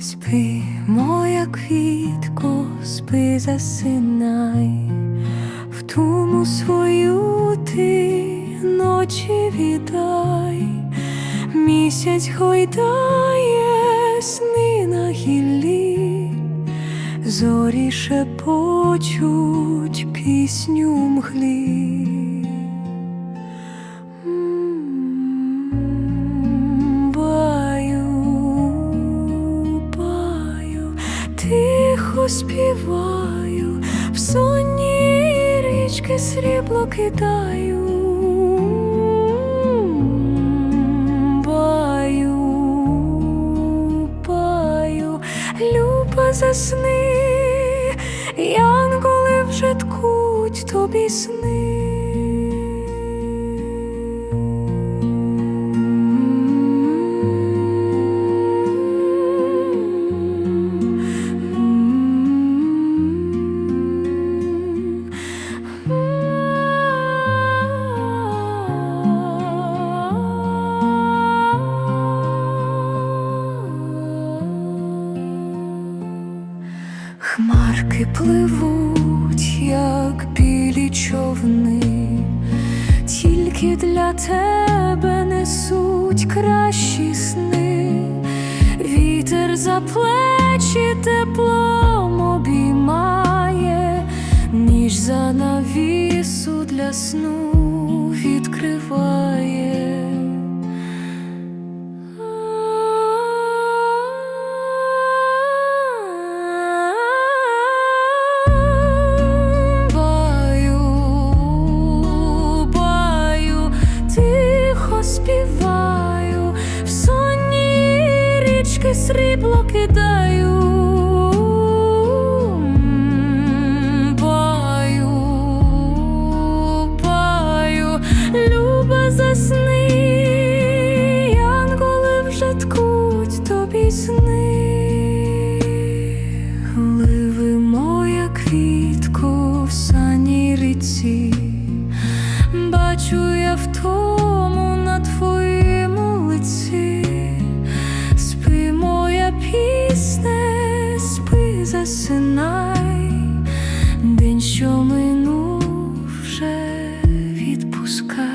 Спи, моя квітко, спи засинай, в туму свою ти ночі віддай, місяць гойдає сни на гіллі, зорі шепочуть пісню мглі. Співаю, в сонні річки срібло кидаю. Баю, баю, люба засни, янголи вже ткуть тобі сни. Хмарки пливуть, як білі човни, тільки для тебе несуть кращі сни, вітер за плечі теплом обіймає, ніж за навісу для сну відкриває. ріки срібло кидаю, паю, паю, люба засни, янголи вже ткуть тобі сни, ливи моя квітку в саній ріці. Пушка